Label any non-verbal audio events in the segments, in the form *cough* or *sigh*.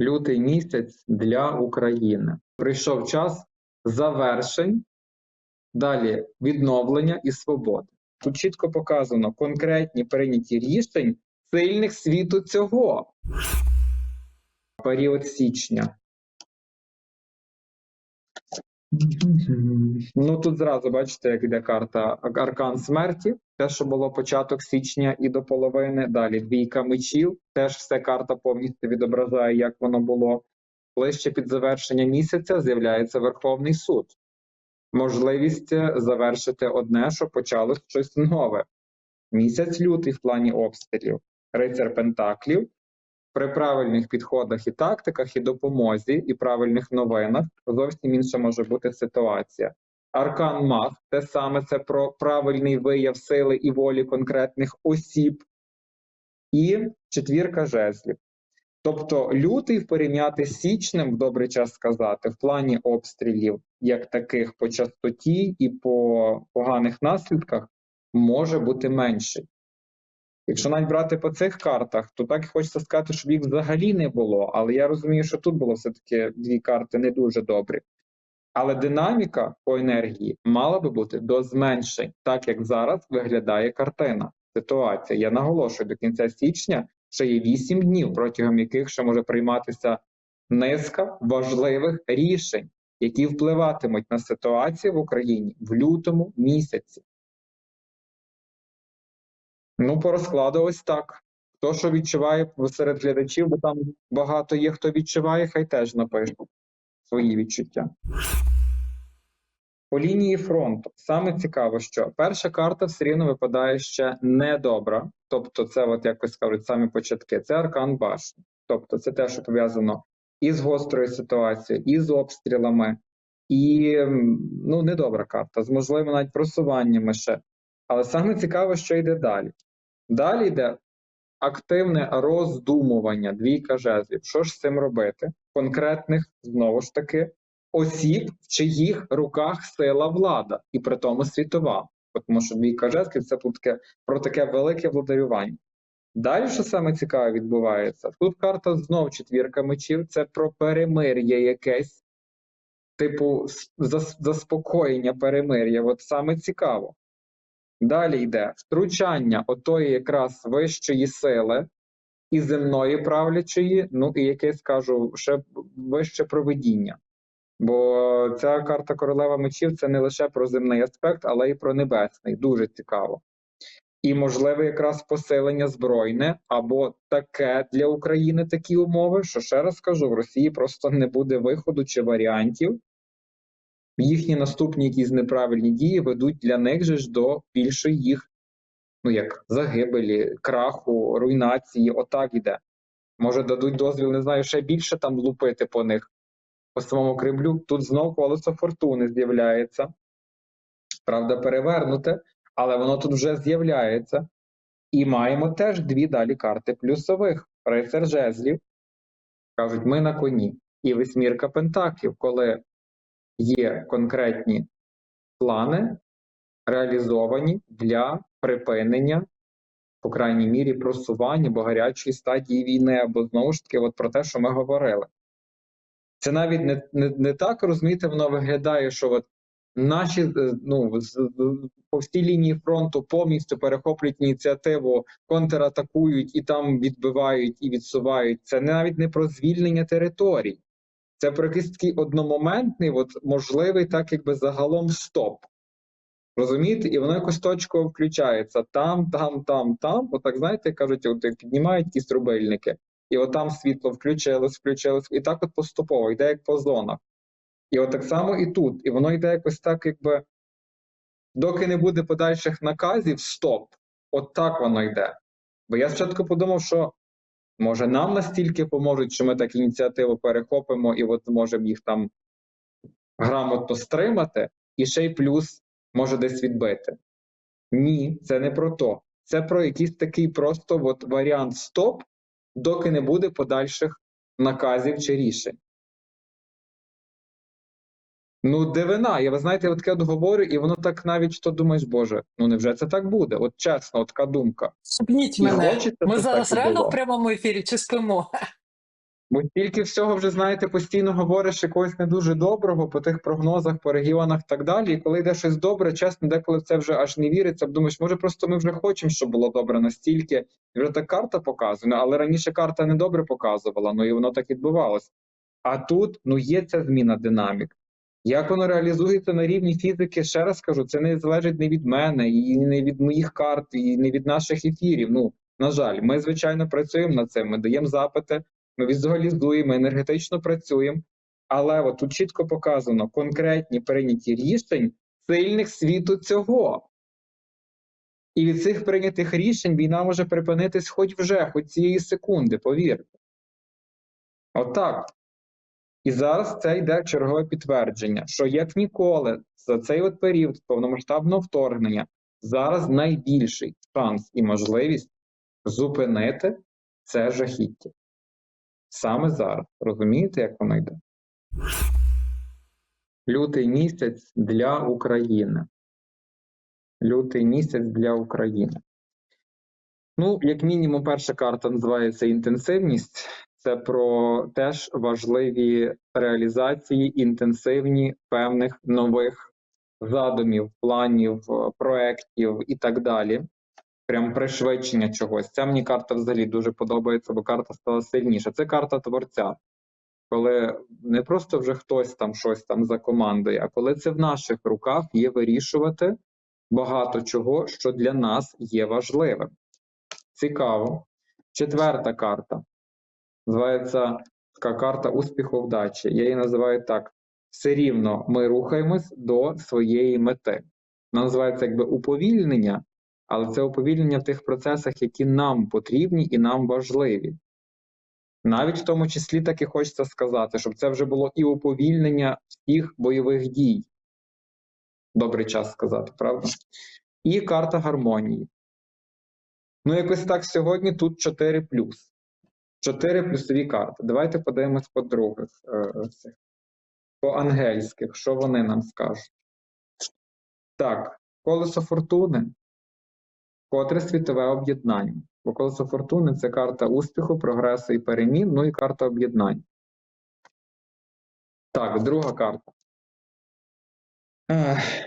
лютий місяць для України. Прийшов час завершень, далі відновлення і свободи. Тут чітко показано конкретні прийняті рішень сильних світу цього. Період січня. Ну тут зразу бачите, як йде карта Аркан смерті, те, що було початок січня і до половини. Далі двійка мечів. Теж все карта повністю відображає, як воно було. Ближче під завершення місяця з'являється Верховний суд. Можливість е, завершити одне, що почалось щось нове. Місяць лютий в плані обстрілів, рицар Пентаклів. При правильних підходах і тактиках, і допомозі, і правильних новинах зовсім інша може бути ситуація. Аркан Маг те саме це про правильний вияв сили і волі конкретних осіб, і четвірка жезлів. Тобто лютий порівняти з січнем, в добрий час сказати, в плані обстрілів, як таких по частоті і по поганих наслідках, може бути менший. Якщо навіть брати по цих картах, то так і хочеться сказати, щоб їх взагалі не було. Але я розумію, що тут було все-таки дві карти не дуже добрі. Але динаміка по енергії мала би бути до зменшень, так як зараз виглядає картина. Ситуація. Я наголошую до кінця січня, ще є 8 днів, протягом яких ще може прийматися низка важливих рішень, які впливатимуть на ситуацію в Україні в лютому місяці. Ну, по розкладу ось так. Хто що відчуває серед глядачів, бо там багато є, хто відчуває, хай теж напише свої відчуття. По лінії фронту саме цікаво, що перша карта все рівно випадає ще недобра. Тобто, це, от якось кажуть, самі початки. Це аркан башні. Тобто, це те, що пов'язано і з гострою ситуацією, і з обстрілами, і ну, недобра карта, з можливо навіть просуваннями ще. Але саме цікаво, що йде далі. Далі йде активне роздумування, двійка жезлів. Що ж з цим робити? Конкретних, знову ж таки, осіб, в чиїх руках сила влада, і при тому світова. Тому що двійка жезлів це тут таке, про таке велике владарювання. Далі, що саме цікаве відбувається? Тут карта знов четвірка мечів, це про перемир'я якесь, типу заспокоєння перемир'я. От саме цікаво. Далі йде втручання отої якраз вищої сили і земної правлячої, ну і яке скажу, ще вище проведіння. Бо ця карта королева мечів це не лише про земний аспект, але й про небесний. Дуже цікаво. І можливе якраз посилення збройне або таке для України такі умови, що ще раз кажу, в Росії просто не буде виходу чи варіантів. Їхні наступні якісь неправильні дії ведуть для них же ж до більшої їх, ну як загибелі, краху, руйнації. Отак іде. Може, дадуть дозвіл, не знаю, ще більше там лупити по них, по самому Кремлю. Тут знов колесо фортуни з'являється. Правда, перевернуте, але воно тут вже з'являється. І маємо теж дві далі карти плюсових. Рицар жезлів. Кажуть, ми на коні. І восьмірка пентаклів, коли є конкретні плани, реалізовані для припинення, по крайній мірі, просування або гарячої стадії війни, або знову ж таки, от про те, що ми говорили. Це навіть не, не, не так розумієте, воно виглядає, що от наші е, ну, по всій лінії фронту повністю перехоплюють ініціативу, контратакують і там відбивають і відсувають. Це навіть не про звільнення територій. Це про якийсь такий одномоментний, от можливий, так якби загалом стоп. Розумієте? І воно якось точково включається там, там, там, там. Отак, знаєте, кажуть, от піднімають якісь рубильники, і от там світло включилось, включилось, і так от поступово йде як по зонах. І от так само і тут. І воно йде якось так, якби доки не буде подальших наказів, стоп. От так воно йде. Бо я спочатку подумав, що може нам настільки поможуть, що ми так ініціативу перехопимо і от зможемо їх там грамотно стримати, і ще й плюс може десь відбити. Ні, це не про то. Це про якийсь такий просто от варіант стоп, доки не буде подальших наказів чи рішень. Ну, дивина. Я ви знаєте, я таке от говорю, і воно так навіть що думаєш, Боже, ну невже це так буде? От чесно, от така думка. Шепніть мене. Ми зараз реально в прямому ефірі чи спимо? Бо тільки всього вже, знаєте, постійно говориш якогось не дуже доброго по тих прогнозах, по регіонах і так далі. І коли йде щось добре, чесно, деколи в це вже аж не віриться. Думаєш, може, просто ми вже хочемо, щоб було добре настільки. І вже так карта показує. Ну, але раніше карта не добре показувала, ну і воно так відбувалося. А тут ну є ця зміна динамік. Як воно реалізується на рівні фізики, ще раз кажу, це не залежить не від мене, і не від моїх карт, і не від наших ефірів. Ну, на жаль, ми звичайно працюємо над цим. Ми даємо запити, ми візуалізуємо, енергетично працюємо. Але от тут чітко показано конкретні прийняті рішень сильних світу цього. І від цих прийнятих рішень війна може припинитись хоч вже, хоч цієї секунди, повірте. Отак. І зараз це йде чергове підтвердження, що як ніколи за цей от період повномасштабного вторгнення зараз найбільший шанс і можливість зупинити це жахіття. Саме зараз. Розумієте, як воно йде? Лютий місяць для України. Лютий місяць для України. Ну, як мінімум, перша карта називається інтенсивність. Це про теж важливі реалізації, інтенсивні певних нових задумів, планів, е, проєктів і так далі. Прям пришвидшення чогось. Ця мені карта взагалі дуже подобається, бо карта стала сильніша. Це карта творця. Коли не просто вже хтось там щось там закомандує, а коли це в наших руках є вирішувати багато чого, що для нас є важливим. Цікаво. Четверта карта. Називається така карта успіху вдачі. Я її називаю так: все рівно ми рухаємось до своєї мети. Вона називається якби уповільнення, але це уповільнення в тих процесах, які нам потрібні і нам важливі. Навіть в тому числі так і хочеться сказати, щоб це вже було і уповільнення всіх бойових дій. Добрий час сказати, правда? І карта гармонії. Ну, якось так сьогодні тут 4 4 плюсові карти. Давайте подивимось по других е, цих. По ангельських, що вони нам скажуть. Так, колесо фортуни. Котре світове об'єднання. Бо колесо фортуни це карта успіху, прогресу і перемін, ну і карта об'єднань. Так, друга карта.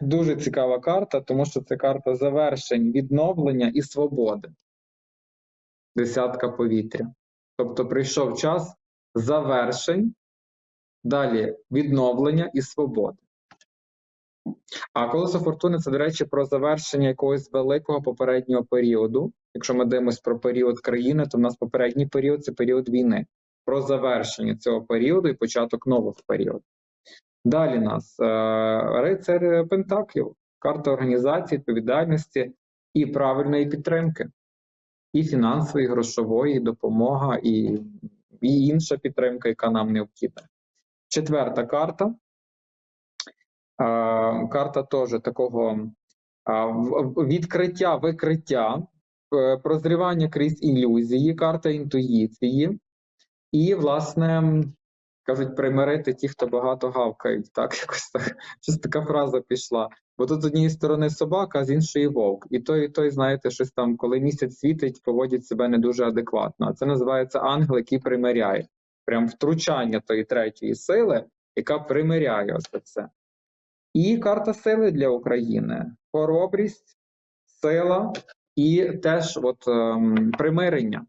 Дуже цікава карта, тому що це карта завершень, відновлення і свободи. Десятка повітря. Тобто прийшов час завершень, далі відновлення і свободи. А колесо фортуни це, до речі, про завершення якогось великого попереднього періоду. Якщо ми дивимося про період країни, то в нас попередній період це період війни. Про завершення цього періоду і початок нового періоду. Далі нас е, рицар Пентаклів, карта організації, відповідальності і правильної підтримки, і фінансової, і грошової, і допомога, і, і інша підтримка, яка нам необхідна. Четверта карта. Карта теж такого відкриття, викриття, е, прозрівання крізь ілюзії, карта інтуїції, і, власне, кажуть, примирити ті, хто багато гавкають. Так, *laughs* якось так. Щось така фраза пішла. Бо тут з однієї сторони собака, а з іншої вовк. І той, і той, знаєте, щось там, коли місяць світить, поводять себе не дуже адекватно. А це називається ангел, який примиряє. Прям втручання тої третьої сили, яка примиряє ось це. І карта сили для України: хоробрість, сила і теж от, ем, примирення.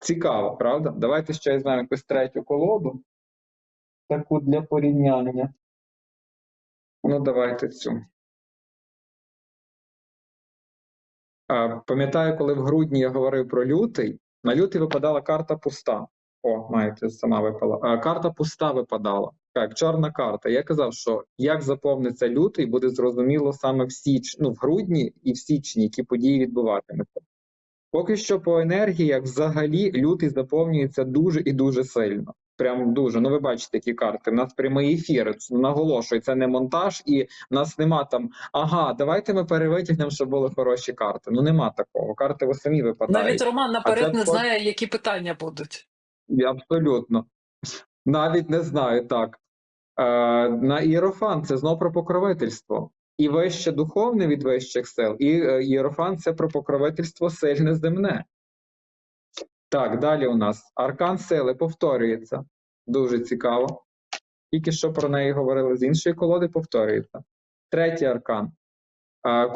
Цікаво, правда? Давайте ще візьмемо якусь третю колоду. Таку для порівняння. Ну, давайте цю. Пам'ятаю, коли в грудні я говорив про лютий, на лютий випадала карта пуста. О, маєте, сама випала. Карта пуста випадала. Так, чорна карта. Я казав, що як заповниться лютий, буде зрозуміло саме в січ... ну, в грудні і в січні, які події відбуватимуться. Поки що по енергіях взагалі лютий заповнюється дуже і дуже сильно. Прям дуже. Ну ви бачите, які карти. У нас прямий ефір. Наголошую, це не монтаж, і в нас нема там. Ага, давайте ми перевитягнемо, щоб були хороші карти. Ну нема такого. Карти ви самі випадають. Навіть Роман наперед це не знає, які питання будуть. Абсолютно. Навіть не знаю так. Е, на Іерофан це знову про покровительство. І вище духовне від вищих сил, і е, Іерофан це про покровительство сильне земне. Так, далі у нас аркан сили повторюється. Дуже цікаво. Тільки що про неї говорили з іншої колоди, повторюється. Третій аркан.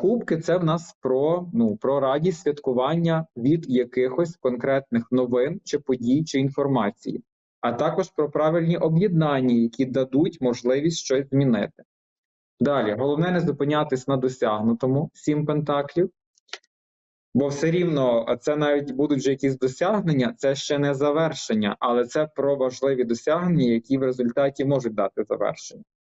Кубки це в нас про, ну, про радість святкування від якихось конкретних новин чи подій чи інформації, а також про правильні об'єднання, які дадуть можливість щось змінити. Далі, головне не зупинятись на досягнутому сім пентаклів. Бо все рівно це навіть будуть вже якісь досягнення, це ще не завершення, але це про важливі досягнення, які в результаті можуть дати завершення.